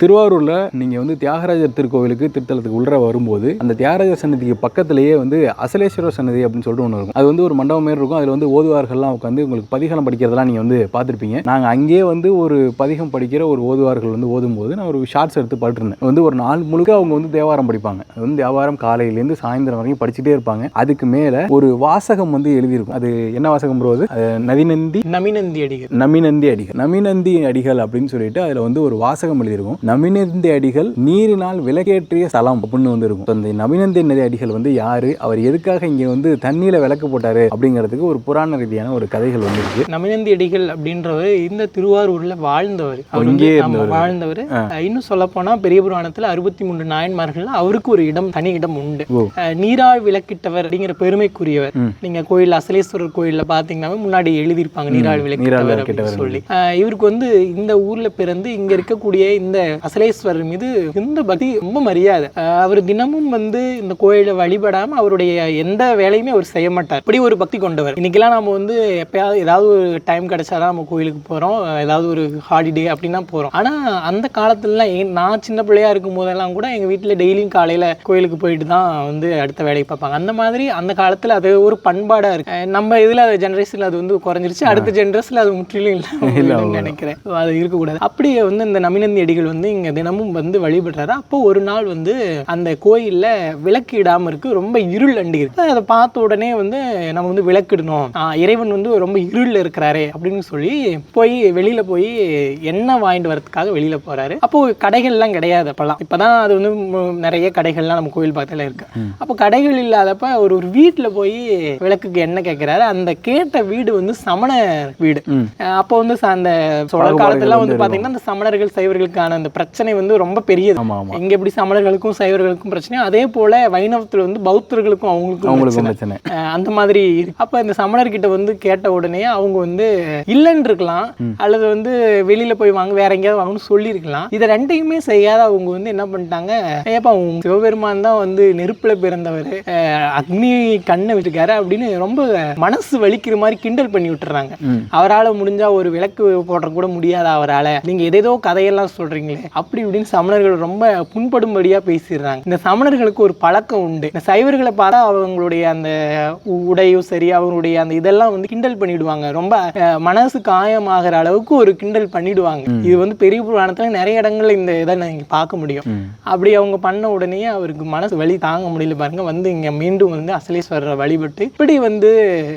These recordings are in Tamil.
திருவாரூரில் நீங்கள் வந்து தியாகராஜர் திருக்கோவிலுக்கு திருத்தலத்துக்கு உள்ள வரும்போது அந்த தியாகராஜர் சன்னதிக்கு பக்கத்திலேயே வந்து அசலேஸ்வரர் சன்னதி அப்படின்னு சொல்லிட்டு ஒன்று இருக்கும். அது வந்து ஒரு மண்டபம் மாதிரி இருக்கும். அதில் வந்து ஓதுவார்கள்லாம் உட்காந்து உங்களுக்கு பதிகம் படிக்கிறதெல்லாம் நீங்கள் வந்து பார்த்துருப்பீங்க. நாங்கள் அங்கேயே வந்து ஒரு பதிகம் படிக்கிற ஒரு ஓதுவார்கள் வந்து ஓதும்போது நான் ஒரு ஷார்ட்ஸ் எடுத்து பாட்டுருந்தேன் வந்து ஒரு நாள் முழுக்க அவங்க வந்து தேவாரம் படிப்பாங்க. அது வந்து தேவாரம் காலையிலேருந்து சாயந்தரம் வரைக்கும் படிச்சுட்டே இருப்பாங்க. அதுக்கு மேலே ஒரு வாசகம் வந்து எழுதியிருக்கும். அது என்ன வாசகம் அது? நதிநந்தி நமினந்தி அடிகள். நமிநந்தி அடிகள். நமிநந்தி அடிகள் அப்படின்னு சொல்லிட்டு அதுல வந்து ஒரு வாசகம் எழுதியிருக்கும். நமிநந்தி அடிகள் நீரினால் விளக்கேற்றிய ஸ்தலம் அப்படின்னு வந்து இருக்கும். அந்த நமிநந்தி நதி அடிகள் வந்து யாரு? அவர் எதுக்காக இங்க வந்து தண்ணியில விளக்கு போட்டாரு? அப்படிங்கிறதுக்கு ஒரு புராண ரீதியான ஒரு கதைகள் வந்து இருக்கு நமினந்தி அடிகள் அப்படின்றவர் இந்த திருவாரூர்ல வாழ்ந்தவர். ஆமா, வாழ்ந்தவர். இன்னும் சொல்ல போனா பெரிய புராணத்துல அறுபத்தி மூன்று நாயன்மார்கள் அவருக்கு ஒரு இடம் தனி இடம் உண்டு. நீராள் விளக்கிட்டவர் அப்படிங்கிற பெருமைக்குரியவர். நீங்க கோயில் அசலேஸ்வரர் கோயில்ல பாத்தீங்கன்னா முன்னாடி எழுதியிருப்பாங்க நீராள் விளக்கிட்டவர் சொல்லி. இவருக்கு வந்து இந்த ஊர்ல பிறந்து இங்க இருக்கக்கூடிய இந்த அசலேஸ்வரர் மீது இந்த பக்தி ரொம்ப மரியாதை. அவர் தினமும் வந்து இந்த கோயிலை வழிபடாம அவருடைய எந்த வேலையுமே அவர் செய்ய மாட்டார். இப்படி ஒரு பக்தி கொண்டவர். இன்னைக்கெல்லாம் நம்ம வந்து எப்பயாவது ஏதாவது ஒரு டைம் கிடைச்சாதான் நம்ம கோயிலுக்கு போறோம். ஏதாவது ஒரு ஹாலிடே அப்படின்னா போறோம். ஆனா அந்த காலத்துலலாம் நான் சின்ன பிள்ளையா இருக்கும் போதெல்லாம் கூட எங்க வீட்டுல டெய்லியும் காலையில கோயிலுக்கு போயிட்டு தான் வந்து அடுத்த வேலையை பார்ப்பாங்க. அந்த மாதிரி அந்த காலத்துல அது ஒரு பண்பாடா இருக்கு. நம்ம இதுல ஜெனரேஷன்ல அது வந்து குறைஞ்சிருச்சு. அடுத்த ஜெனரேஷன்ல அது முற்றிலும் இல்லை நினைக்கிறேன். அது இருக்கக்கூடாது. அப்படியே வந்து இந்த நமினந்தி அடிகள் வந்து இங்க தினமும் வந்து வழிபடுறாரு. அப்போ ஒரு நாள் வந்து அந்த கோயில்ல விளக்கு இடாம இருக்கு ரொம்ப இருள் அண்டி இருக்கு அதை பார்த்த உடனே வந்து நம்ம வந்து விளக்கிடணும். இறைவன் வந்து ரொம்ப இருள்ல இருக்கிறாரே அப்படின்னு சொல்லி போய் வெளியில போய் எண்ணெய் வாங்கிட்டு வரதுக்காக வெளியில போறாரு. அப்போ கடைகள்லாம் கிடையாது அப்பெல்லாம் இப்பதான் அது வந்து நிறைய கடைகள்லாம் நம்ம கோயில் பக்கத்துல இருக்கு. அப்போ கடைகள் இல்லாதப்ப ஒரு ஒரு வீட்டுல போய் விளக்குக்கு எண்ணெய் கேட்கிறாரு அந்த கேட்ட வீடு வந்து சமணர் வீடு. அப்போ வந்து அந்த சோழர் காலத்துல வந்து பாத்தீங்கன்னா அந்த சமணர்கள் சைவர்களுக்கான அந்த பிரச்சனை வந்து ரொம்ப பெரியது. இங்க எப்படி சமணர்களுக்கும் சைவர்களுக்கும் பிரச்சனை அதே போல வைணவத்துல வந்து பௌத்தர்களுக்கும் அவங்களுக்கும் அவங்களுக்கும் பிரச்சனை. அந்த மாதிரி. அப்ப இந்த சமணர்கிட்ட வந்து கேட்ட உடனே அவங்க வந்து இல்லைன்னு இருக்கலாம். அல்லது வந்து வெளியில போய் வாங்க வேற எங்கேயாவது வாங்கணும்னு சொல்லியிருக்கலாம். இதை ரெண்டையுமே செய்யாத அவங்க வந்து என்ன பண்ணிட்டாங்க ஏப்பா சிவபெருமான் தான் வந்து நெருப்புல பிறந்தவர். அக்னி கண்ணை விட்டுருக்காரு அப்படின்னு ரொம்ப மனசு வலிக்கிற மாதிரி கிண்டல் பண்ணி விட்டுறாங்க. அவரால முடிஞ்சா ஒரு விளக்கு போடுற கூட முடியாதா அவரால. நீங்க எதேதோ கதையெல்லாம் சொல்றீங்களே அப்படி இப்படின்னு சமணர்கள் ரொம்ப புண்படும்படியா பேசிடுறாங்க. இந்த சமணர்களுக்கு ஒரு பழக்கம் உண்டு. இந்த சைவர்களை பார்த்தா அவங்களுடைய அந்த உடையும் சரி அவங்களுடைய அந்த இதெல்லாம் வந்து கிண்டல் பண்ணிடுவாங்க. ரொம்ப மனசு காயமாகிற அளவுக்கு ஒரு கிண்டல் பண்ணிடுவாங்க. இது வந்து பெரிய புராணத்துல நிறைய இடங்கள்ல இந்த இதை நீங்க பார்க்க முடியும். அப்படி அவங்க பண்ண உடனே அவருக்கு மனசு வலி தாங்க முடியல பாருங்க. வந்து இங்க மீண்டும் வந்து அசலேஸ்வரரை வழிபட்டு இப்படி வந்து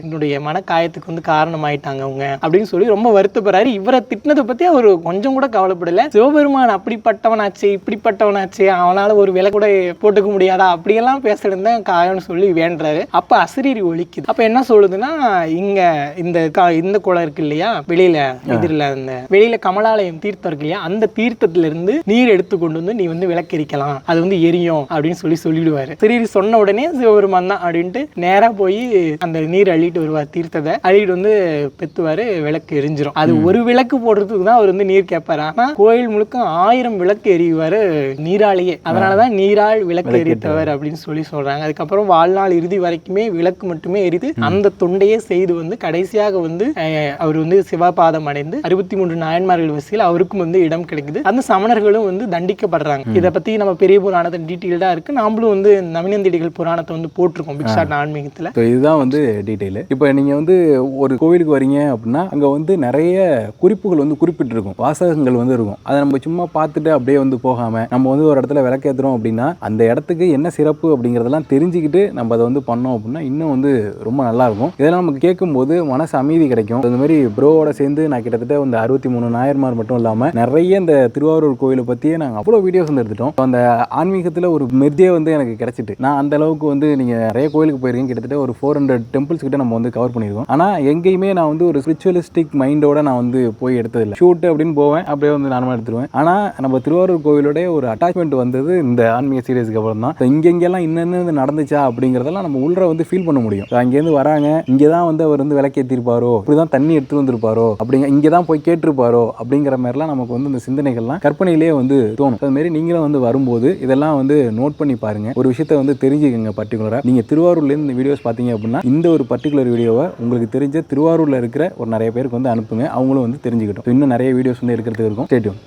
என்னுடைய மனக்காயத்துக்கு வந்து காரணமாயிட்டாங்க அவங்க அப்படின்னு சொல்லி ரொம்ப வருத்தப்படுறாரு. இவரை திட்டினதை பத்தி அவர் கொஞ்சம் கூட கவலைப்படல. சிவபெருமான் அப்படிப்பட்டவனாச்சு இப்படிப்பட்டவனாச்சு அவனால ஒரு விலை கூட போட்டுக்க முடியாதா? அப்படியெல்லாம் பேசுறது தான் காயம்னு சொல்லி வேண்டுறாரு. அப்ப அசரீரி ஒழிக்குது அப்ப என்ன சொல்லுதுன்னா இங்க இந்த இந்த குளம் இருக்கு இல்லையா? வெளியில எதிரில் அந்த வெளியில கமலாலயம் தீர்த்தம் இருக்கு இல்லையா? அந்த தீர்த்தத்துல இருந்து நீர் எடுத்து கொண்டு வந்து நீ வந்து விளக்கெரிக்கலாம். அது வந்து எரியும் அப்படின்னு சொல்லி சொல்லிடுவாரு. சரி சொன்ன உடனே சிவபெருமான் தான் அப்படின்ட்டு நேரா போய் அந்த நீர் அள்ளிட்டு வருவார் தீர்த்தத்தை. அள்ளிட்டு வந்து பெத்துவாரு விளக்கு எரிஞ்சிரும். அது ஒரு விளக்கு போடுறதுக்கு தான் அவர் வந்து நீர் கேட்பாரு. ஆனா கோயில் முழுக்க ஆயிரம் விளக்கு எரிவாரு நீராலேயே அதனாலதான் நீரால் விளக்கு எரித்தவர் அப்படின்னு சொல்லி சொல்றாங்க. அதுக்கப்புறம் வாழ்நாள் இறுதி வரைக்குமே விளக்கு மட்டுமே எரிது அந்த தொண்டையே செய்து வந்து கடைசியாக வந்து அவர் வந்து சிவபாதம் அடைந்து அறுபத்தி மூன்று நாயன்மார்கள் வரிசையில் அவருக்கும் வந்து இடம் கிடைக்குது. அந்த சமணர்களும் வந்து தண்டிக்கப்படுறாங்க. இதை பத்தி நம்ம பெரிய புராணத்தை டீட்டெயில்டா இருக்கு. நாமளும் வந்து நவீனந்தடிகள் புராணத்தை வந்து போட்டிருக்கோம் பிக்ஷாட் ஆன்மீகத்துல. இதுதான் வந்து டீட்டெயில் இப்போ நீங்கள் வந்து ஒரு கோவிலுக்கு வரீங்க அப்படின்னா அங்கே வந்து நிறைய குறிப்புகள் வந்து குறிப்பிட்டிருக்கும். வாசகங்கள் வந்து இருக்கும். அதை நம்ம சும்மா பார்த்துட்டு அப்படியே வந்து போகாமல் நம்ம வந்து ஒரு இடத்துல விளக்கேற்றுறோம் அப்படின்னா அந்த இடத்துக்கு என்ன சிறப்பு அப்படிங்கிறதெல்லாம் தெரிஞ்சுக்கிட்டு நம்ம அதை வந்து பண்ணோம் அப்படின்னா இன்னும் வந்து ரொம்ப நல்லா இருக்கும். இதெல்லாம் நமக்கு கேட்கும்போது மனசு அமைதி கிடைக்கும். இந்த மாதிரி ப்ரோவோட சேர்ந்து நான் கிட்டத்தட்ட இந்த அறுபத்தி மூணு நாயர்மார் மட்டும் இல்லாமல் நிறைய இந்த திருவாரூர் கோயிலை பற்றியே நாங்கள் அவ்வளோ வீடியோஸ் வந்து எடுத்துட்டோம். அந்த ஆன்மீகத்தில் ஒரு மெர்ஜே வந்து எனக்கு கிடைச்சிட்டு. நான் அந்த அளவுக்கு வந்து நீங்கள் நிறைய கோயிலுக்கு போயிருக்கீங்க. கிட்டத்தட்ட ஒரு ஃபோர் ஹண்ட்ரட் டெம்பிள்ஸ் கிட்ட நம்ம வந்து கவர் பண்ணியிருக்கோம். ஆனால் எங்கேயுமே நான் வந்து ஒரு ஸ்பிரிச்சுவலிஸ்டிக் மைண்டோட நான் வந்து போய் எடுத்ததில்லை. ஷூட் அப்படின்னு போவேன். அப்படியே வந்து நார்மலாக எடுத்துருவேன். ஆனால் நம்ம திருவாரூர் கோவிலோடைய ஒரு அட்டாச்மெண்ட் வந்தது இந்த ஆன்மீக சீரியஸ்க்கு அப்புறம் தான் இங்கெங்கெல்லாம் இன்னென்ன நடந்துச்சா அப்படிங்கிறதெல்லாம் நம்ம உள்ள வந்து ஃபீல் பண்ண முடியும். அங்கேருந்து வராங்க. இங்கே தான் வந்து அவர் வந்து விளக்கேற்றிருப்பாரோ இப்படி தான் தண்ணி எடுத்து வந்திருப்பாரோ? அப்படிங்க இங்கே தான் போய் கேட்டிருப்பாரோ? அப்படிங்கிற மாதிரிலாம் நமக்கு வந்து இந்த சிந்தனைகள்லாம் கற்பனையிலே வந்து தோணும். அதுமாரி நீங்களும் வந்து வரும்போது இதெல்லாம் வந்து நோட் பண்ணி பாருங்க. ஒரு விஷயத்த வந்து தெரிஞ்சுக்கங்க பர்டிகுலராக நீங்கள் திருவாரூர்லேருந்து இந்த வீடியோஸ் பார்த்தீங்க அப்படின்னா இந்த ஒரு பர்டிகுலர் வீடியோவை உங்களுக்கு தெரிஞ்ச திருவாரூரில் இருக்கிற ஒரு நிறைய பேருக்கு வந்து அனுப்புங்க. அவங்களும் வந்து தெரிஞ்சுக்கிட்டோம். இன்னும் நிறைய வீடியோஸ் வந்து இருக்கிறதுக்கு இருக்கும். ஸ்டேட்யூன்